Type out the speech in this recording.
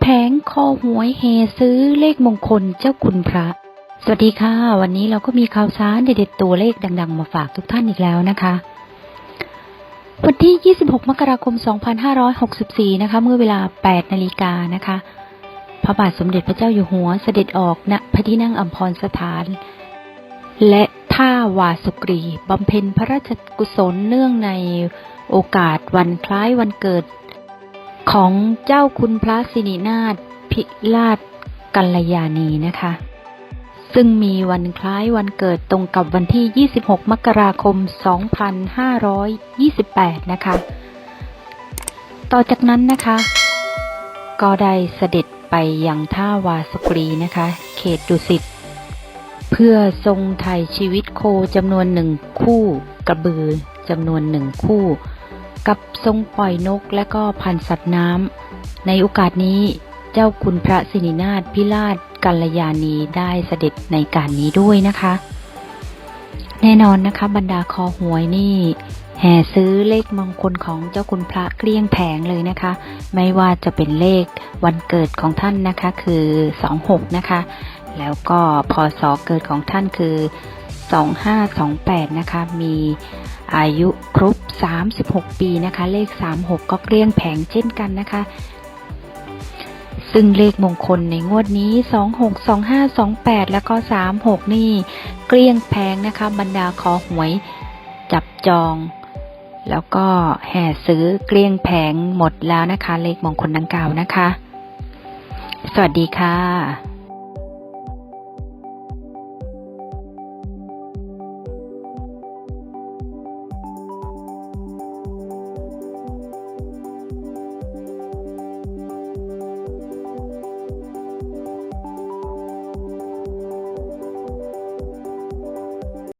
แผงคอหวยเฮซื้อเลขมงคลเจ้าคุณพระ สวัสดีค่ะ วันนี้เราก็มีข่าวสารเด็ดๆตัวเลขดัง ๆ มาฝากทุกท่านอีกแล้วนะคะ วันที่ 26 มกราคม 2564 นะคะ เมื่อเวลา 8 นาฬิกานะคะ พระบาทสมเด็จพระเจ้าอยู่หัวเสด็จออกณพระที่นั่งอัมพรสถาน และท่าวาสุกรีบำเพ็ญพระราชกุศลเนื่องในโอกาสวันคล้ายวันเกิด ของเจ้าคุณพระสิรินาถพิราชกัลยาณีนะคะ ซึ่งมีวันคล้ายวันเกิดตรงกับวันที่ 26 มกราคม 2528 นะคะ ต่อจากนั้นนะคะ ก็ได้เสด็จไปยังท่าวาสุกรีนะคะ เขตดุสิตเพื่อทรงไถ่ชีวิตโคจำนวนหนึ่งคู่ กระบือจำนวนหนึ่งคู่ กับทรงปล่อยนกและก็พันสัตว์น้ำในโอกาสนี้เจ้าคุณพระสิรินาถพิราชกัลยาณีได้เสด็จในการนี้ด้วยนะคะ แน่นอนนะคะ บรรดาคอหวยนี่แห่ซื้อเลขมงคลของเจ้าคุณพระเกลี้ยงแผงเลยนะคะ ไม่ว่าจะเป็นเลขวันเกิดของท่านนะคะคือ 26 นะคะ แล้วก็พศเกิดของท่านคือ 2528 นะคะ มีอายุครบ 36 ปีนะคะ เลข 36 ก็เกลี้ยงแผงเช่นกันนะคะ ซึ่งเลขมงคลในงวดนี้ 26 25 28 แล้วก็ 36 นี่เกลี้ยงแพงนะคะ บรรดาคอหวยจับจอง แล้วก็แห่ซื้อเกลี้ยงแผงหมดแล้วนะคะ เลขมงคลดังกล่าวนะคะ สวัสดีค่ะ